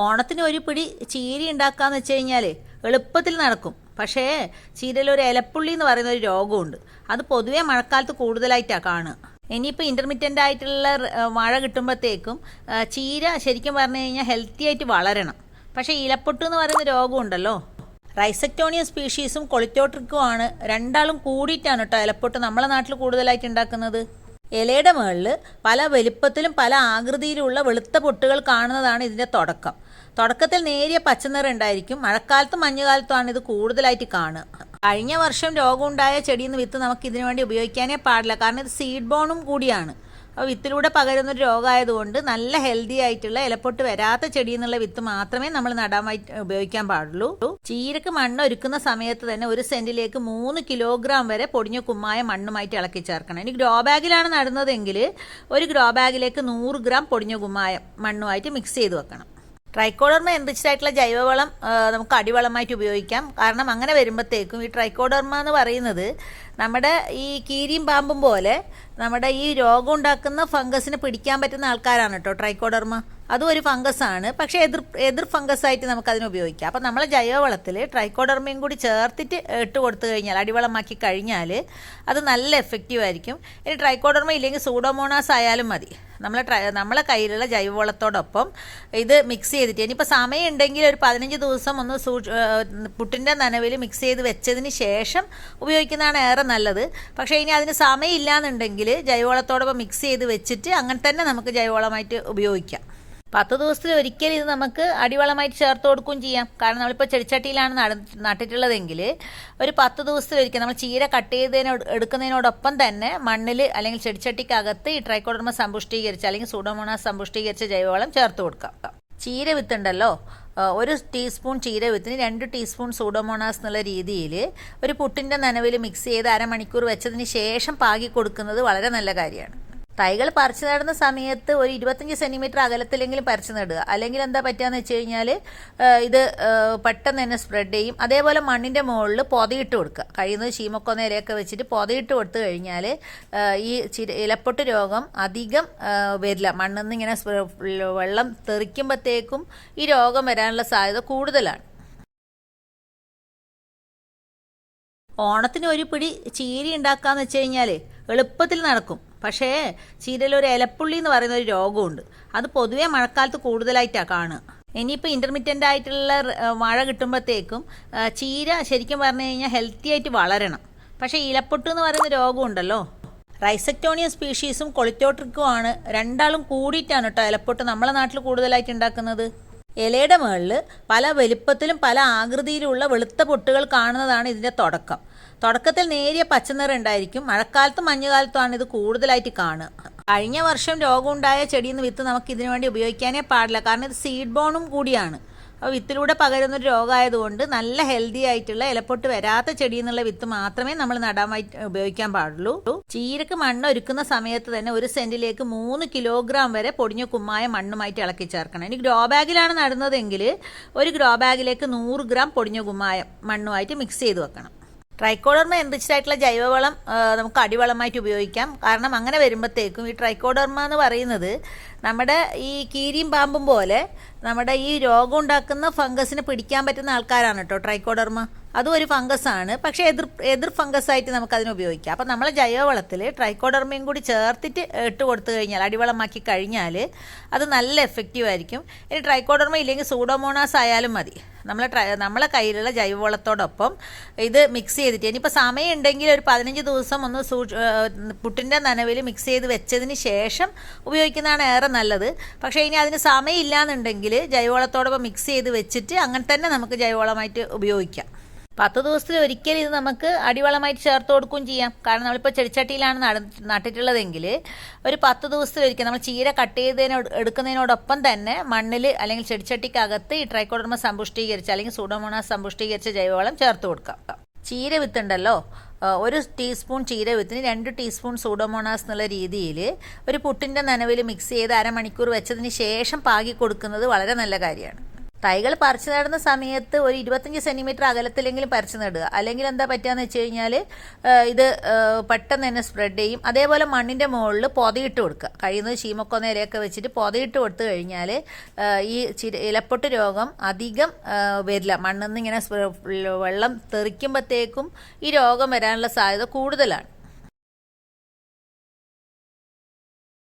ഓണത്തിന് ഒരു പിടി ചീരി ഉണ്ടാക്കാന്ന് വെച്ച് കഴിഞ്ഞാൽ എളുപ്പത്തിൽ നടക്കും. പക്ഷേ ചീരയിൽ ഒരു ഇലപ്പുള്ളി എന്ന് പറയുന്ന ഒരു രോഗമുണ്ട്. അത് പൊതുവെ മഴക്കാലത്ത് കൂടുതലായിട്ടാണ് കാണുക. ഇനിയിപ്പോൾ ഇന്റർമീഡിയന്റ് ആയിട്ടുള്ള മഴ കിട്ടുമ്പോഴത്തേക്കും ചീര ശരിക്കും പറഞ്ഞു കഴിഞ്ഞാൽ ഹെൽത്തി ആയിട്ട് വളരണം. പക്ഷേ ഇലപ്പൊട്ട് എന്ന് പറയുന്ന രോഗമുണ്ടല്ലോ. റൈസക്ടോണിയ സ്പീഷീസും കൊളിറ്റോട്രിക്കുമാണ് രണ്ടാളും കൂടിയിട്ടാണ് കേട്ടോ ഇലപ്പൊട്ട് നമ്മളെ നാട്ടിൽ കൂടുതലായിട്ട് ഉണ്ടാക്കുന്നത്. ഇലയുടെ മുകളിൽ പല വലിപ്പത്തിലും പല ആകൃതിയിലുള്ള വെളുത്ത പൊട്ടുകൾ കാണുന്നതാണ് ഇതിന്റെ തുടക്കം. തുടക്കത്തിൽ നേരിയ പച്ചനിറം ഉണ്ടായിരിക്കും. മഴക്കാലത്തും മഞ്ഞുകാലത്തുമാണ് ഇത് കൂടുതലായിട്ട് കാണുക. കഴിഞ്ഞ വർഷം രോഗമുണ്ടായ ചെടിയിൽ നിന്ന് വിത്ത് നമുക്ക് ഇതിനു വേണ്ടി ഉപയോഗിക്കാനേ പാടില്ല. കാരണം ഇത് സീഡ് ബോണും കൂടിയാണ്. അപ്പോൾ വിത്തിലൂടെ പകരുന്ന ഒരു രോഗമായതുകൊണ്ട് നല്ല ഹെൽത്തി ആയിട്ടുള്ള ഇലപ്പൊട്ട് വരാത്ത ചെടി എന്നുള്ള വിത്ത് മാത്രമേ നമ്മൾ നടാൻ ഉപയോഗിക്കാൻ പാടുള്ളൂ. ചീരക്ക് മണ്ണ് ഒരുക്കുന്ന സമയത്ത് തന്നെ ഒരു സെന്റിലേക്ക് മൂന്ന് കിലോഗ്രാം വരെ പൊടിഞ്ഞ കുമ്മായ മണ്ണുമായിട്ട് ഇളക്കി ചേർക്കണം. ഇനി ഗ്രോ ബാഗിലാണ് നടുന്നതെങ്കിൽ ഒരു ഗ്രോ ബാഗിലേക്ക് നൂറ് ഗ്രാം പൊടിഞ്ഞ കുമ്മായ മണ്ണുമായിട്ട് മിക്സ് ചെയ്ത് വെക്കണം. ട്രൈക്കോഡർമ എൻറിച്ച്ഡ് ആയിട്ടുള്ള ജൈവവളം നമുക്ക് അടിവളമായിട്ട് ഉപയോഗിക്കാം. കാരണം അങ്ങനെ വരുമ്പോഴത്തേക്കും ഈ ട്രൈക്കോഡർമ എന്ന് പറയുന്നത് നമ്മുടെ ഈ കീരിയും പാമ്പും പോലെ നമ്മുടെ ഈ രോഗം ഉണ്ടാക്കുന്ന ഫംഗസിന് പിടിക്കാൻ പറ്റുന്ന ആൾക്കാരാണ് കേട്ടോ ട്രൈക്കോഡർമ. അതും ഒരു ഫംഗസ് ആണ് പക്ഷേ എതിർ എതിർ ഫംഗസ് ആയിട്ട് നമുക്ക് അതിനെ ഉപയോഗിക്കാം. അപ്പം നമ്മളെ ജൈവവളത്തിൽ ട്രൈക്കോഡർമയും കൂടി ചേർത്തിട്ട് ഇട്ട് കൊടുത്തു കഴിഞ്ഞാൽ അടിവളമാക്കി കഴിഞ്ഞാൽ അത് നല്ല എഫക്റ്റീവ് ആയിരിക്കും. ഇനി ട്രൈക്കോഡർമ ഇല്ലെങ്കിൽ സൂഡോമോണാസ് ആയാലും മതി. നമ്മളെ ട്രൈ നമ്മളെ കയ്യിലുള്ള ജൈവവളത്തോടൊപ്പം ഇത് മിക്സ് ചെയ്തിട്ട് ഇനിയിപ്പോൾ സമയം ഉണ്ടെങ്കിൽ ഒരു പതിനഞ്ച് ദിവസം ഒന്ന് സൂ പുട്ടിന്റെ നനവിൽ മിക്സ് ചെയ്ത് വെച്ചതിന് ശേഷം ഉപയോഗിക്കുന്നതാണ് ഏറെ നല്ലത്. പക്ഷേ ഇനി അതിന് സമയമില്ല എന്നുണ്ടെങ്കിൽ ജൈവവളത്തോടൊപ്പം മിക്സ് ചെയ്ത് വെച്ചിട്ട് അങ്ങനെ തന്നെ നമുക്ക് ജൈവവളമായിട്ട് ഉപയോഗിക്കാം. പത്ത് ദിവസത്തിൽ ഒരിക്കൽ ഇത് നമുക്ക് അടിവളമായിട്ട് ചേർത്ത് കൊടുക്കുകയും ചെയ്യാം. കാരണം നമ്മളിപ്പോൾ ചെടിച്ചട്ടിയിലാണ് നട നട്ടിട്ടുള്ളതെങ്കിൽ ഒരു പത്ത് ദിവസത്തിൽ ഒരിക്കൽ നമ്മൾ ചീര കട്ട് ചെയ്തതിനോട് എടുക്കുന്നതിനോടൊപ്പം തന്നെ മണ്ണിൽ അല്ലെങ്കിൽ ചെടിച്ചട്ടിക്കകത്ത് ഈ ട്രൈക്കോഡർമ സമ്പുഷ്ടീകരിച്ച അല്ലെങ്കിൽ സൂഡോമോണാസ് സമ്പുഷ്ടീകരിച്ച ജൈവവളം ചേർത്ത് കൊടുക്കാം. ചീര വിത്തുണ്ടല്ലോ ഒരു ടീസ്പൂൺ ചീര വിത്തിന് രണ്ട് ടീസ്പൂൺ സൂഡോമോണാസ് എന്നുള്ള രീതിയിൽ ഒരു പുട്ടിന്റെ നനവിൽ മിക്സ് ചെയ്ത് അരമണിക്കൂർ വെച്ചതിന് ശേഷം പാകി കൊടുക്കുന്നത് വളരെ നല്ല കാര്യമാണ്. തൈകൾ പറിച്ചു നടുന്ന സമയത്ത് ഒരു ഇരുപത്തഞ്ച് സെന്റിമീറ്റർ അകലത്തിലെങ്കിലും പറിച്ചു നടുക. അല്ലെങ്കിൽ എന്താ പറ്റുകയെന്ന് വെച്ച് കഴിഞ്ഞാൽ ഇത് പെട്ടെന്ന് തന്നെ സ്പ്രെഡ് ചെയ്യും. അതേപോലെ മണ്ണിന്റെ മുകളിൽ പൊതയിട്ട് കൊടുക്കുക. കഴിയുന്നത് ചീമക്കോ നേരെയൊക്കെ വെച്ചിട്ട് പൊതയിട്ട് കൊടുത്തു കഴിഞ്ഞാൽ ഈ ചിര ഇലപ്പൊട്ട് രോഗം അധികം വരില്ല. മണ്ണിൽ നിന്ന് ഇങ്ങനെ വെള്ളം തെറിക്കുമ്പോഴത്തേക്കും ഈ രോഗം വരാനുള്ള സാധ്യത കൂടുതലാണ്. ഓണത്തിന് ഒരു പിടി ചീരി ഉണ്ടാക്കാന്ന് വെച്ച് കഴിഞ്ഞാൽ എളുപ്പത്തിൽ നടക്കും. പക്ഷേ ചീരയിൽ ഒരു ഇലപ്പുള്ളി എന്ന് പറയുന്ന ഒരു രോഗമുണ്ട്. അത് പൊതുവേ മഴക്കാലത്ത് കൂടുതലായിട്ടാണ് കാണുക. ഇനിയിപ്പോൾ ഇന്റർമീഡിയന്റ് ആയിട്ടുള്ള മഴ കിട്ടുമ്പോഴത്തേക്കും ചീര ശരിക്കും പറഞ്ഞു കഴിഞ്ഞാൽ ഹെൽത്തി ആയിട്ട് വളരണം. പക്ഷേ ഇലപ്പൊട്ട് എന്ന് പറയുന്ന രോഗമുണ്ടല്ലോ. റൈസക്ടോണിയ സ്പീഷീസും കൊളിറ്റോട്രിക്കുമാണ് രണ്ടാളും കൂടിയിട്ടാണ് കേട്ടോ ഇലപ്പൊട്ട് നമ്മളെ നാട്ടിൽ കൂടുതലായിട്ട് ഉണ്ടാക്കുന്നത്. ഇലയുടെ മുകളിൽ പല വലിപ്പത്തിലും പല ആകൃതിയിലുള്ള വെളുത്ത പൊട്ടുകൾ കാണുന്നതാണ് ഇതിന്റെ തുടക്കം. തുടക്കത്തിൽ നേരിയ പച്ചനിറം ഉണ്ടായിരിക്കും. മഴക്കാലത്തും മഞ്ഞുകാലത്തുമാണ് ഇത് കൂടുതലായിട്ട് കാണുക. കഴിഞ്ഞ വർഷം രോഗമുണ്ടായ ചെടിയിൽ നിന്ന് വിത്ത് നമുക്ക് ഇതിനു വേണ്ടി ഉപയോഗിക്കാനേ പാടില്ല. കാരണം ഇത് സീഡ് ബോണും കൂടിയാണ്. അപ്പോൾ വിത്തിലൂടെ പകരുന്ന ഒരു രോഗമായതുകൊണ്ട് നല്ല ഹെൽത്തി ആയിട്ടുള്ള ഇലപ്പൊട്ട് വരാത്ത ചെടി എന്നുള്ള വിത്ത് മാത്രമേ നമ്മൾ നടാൻ ഉപയോഗിക്കാൻ പാടുള്ളൂ. ചീരക്ക് മണ്ണ് ഒരുക്കുന്ന സമയത്ത് തന്നെ ഒരു സെന്റിലേക്ക് മൂന്ന് കിലോഗ്രാം വരെ പൊടിഞ്ഞ കുമ്മായ മണ്ണുമായിട്ട് ഇളക്കി ചേർക്കണം. ഇനി ഗ്രോ ബാഗിലാണ് നടുന്നതെങ്കിൽ ഒരു ഗ്രോ ബാഗിലേക്ക് നൂറ് ഗ്രാം പൊടിഞ്ഞ കുമ്മായ മണ്ണുമായിട്ട് മിക്സ് ചെയ്ത് വെക്കണം. ട്രൈക്കോഡർമ എൻറിച്ച്ഡ് ആയിട്ടുള്ള ജൈവവളം നമുക്ക് അടിവളമായിട്ട് ഉപയോഗിക്കാം. കാരണം അങ്ങനെ വരുമ്പോഴത്തേക്കും ഈ ട്രൈക്കോഡർമ എന്ന് പറയുന്നത് നമ്മുടെ ഈ കീരിയും പാമ്പും പോലെ നമ്മുടെ ഈ രോഗം ഉണ്ടാക്കുന്ന ഫംഗസിന് പിടിക്കാൻ പറ്റുന്ന ആൾക്കാരാണ് കേട്ടോ ട്രൈക്കോഡർമ. അതും ഒരു ഫംഗസ് ആണ്. പക്ഷേ എതിർ എതിർ ഫംഗസ് ആയിട്ട് നമുക്ക് അതിന് ഉപയോഗിക്കാം. അപ്പം നമ്മളെ ജൈവവളത്തിൽ ട്രൈക്കോഡർമയും കൂടി ചേർത്തിട്ട് ഇട്ട് കൊടുത്തു കഴിഞ്ഞാൽ അടിവളമാക്കി കഴിഞ്ഞാൽ അത് നല്ല എഫക്റ്റീവ് ആയിരിക്കും. ഇനി ട്രൈക്കോഡർമ ഇല്ലെങ്കിൽ സൂഡോമോണാസ് ആയാലും മതി. നമ്മളെ ട്രൈ നമ്മളെ കയ്യിലുള്ള ജൈവവളത്തോടൊപ്പം ഇത് മിക്സ് ചെയ്തിട്ട് ഇനിയിപ്പോൾ സമയം ഉണ്ടെങ്കിൽ ഒരു പതിനഞ്ച് ദിവസം ഒന്ന് സൂ പുട്ടിന്റെ നനവിൽ മിക്സ് ചെയ്ത് വെച്ചതിന് ശേഷം ഉപയോഗിക്കുന്നതാണ് ഏറെ നല്ലത്. പക്ഷേ ഇനി അതിന് സമയം ഇല്ലാന്നുണ്ടെങ്കിൽ ജൈവവളത്തോടൊപ്പം മിക്സ് ചെയ്ത് വെച്ചിട്ട് അങ്ങനെ തന്നെ നമുക്ക് ജൈവവളമായിട്ട് ഉപയോഗിക്കാം. പത്ത് ദിവസത്തിൽ ഒരിക്കൽ ഇത് നമുക്ക് അടിവളമായിട്ട് ചേർത്ത് കൊടുക്കുകയും ചെയ്യാം. കാരണം നമ്മളിപ്പോൾ ചെടിച്ചട്ടിയിലാണ് നട നട്ടിട്ടുള്ളതെങ്കിൽ ഒരു പത്ത് ദിവസത്തിൽ ഒരിക്കൽ നമ്മൾ ചീര കട്ട് ചെയ്തതിനോട് എടുക്കുന്നതിനോടൊപ്പം തന്നെ മണ്ണിൽ അല്ലെങ്കിൽ ചെടിച്ചട്ടിക്കകത്ത് ഈ ട്രൈക്കോഡർമ സമ്പുഷ്ടീകരിച്ച അല്ലെങ്കിൽ സൂഡോമോണാസ് സമ്പുഷ്ടീകരിച്ച ജൈവവളം ചേർത്ത് കൊടുക്കാം. ചീര വിത്തുണ്ടല്ലോ ഒരു ടീസ്പൂൺ ചീര വിത്തിന് രണ്ട് ടീസ്പൂൺ സൂഡോമോണാസ് എന്നുള്ള രീതിയിൽ ഒരു പുട്ടിന്റെ നനവിൽ മിക്സ് ചെയ്ത് അരമണിക്കൂർ വെച്ചതിന് ശേഷം പാകി കൊടുക്കുന്നത് വളരെ നല്ല കാര്യമാണ്. തൈകൾ പറിച്ചു നടുന്ന സമയത്ത് ഒരു ഇരുപത്തഞ്ച് സെന്റിമീറ്റർ അകലത്തിലെങ്കിലും പറിച്ചു നടുക. അല്ലെങ്കിൽ എന്താ പറ്റുകയെന്ന് വെച്ച് കഴിഞ്ഞാൽ ഇത് പെട്ടെന്ന് തന്നെ സ്പ്രെഡ് ചെയ്യും. അതേപോലെ മണ്ണിന്റെ മുകളിൽ പൊതയിട്ട് കൊടുക്കുക. കഴിയുന്നത് ചീമക്കൊന്നേരെയൊക്കെ വെച്ചിട്ട് പൊതയിട്ട് കൊടുത്തു കഴിഞ്ഞാൽ ഈ ഇലപ്പൊട്ട് രോഗം അധികം വരില്ല. മണ്ണിൽ നിന്ന് ഇങ്ങനെ വെള്ളം തെറിക്കുമ്പോഴത്തേക്കും ഈ രോഗം വരാനുള്ള സാധ്യത കൂടുതലാണ്.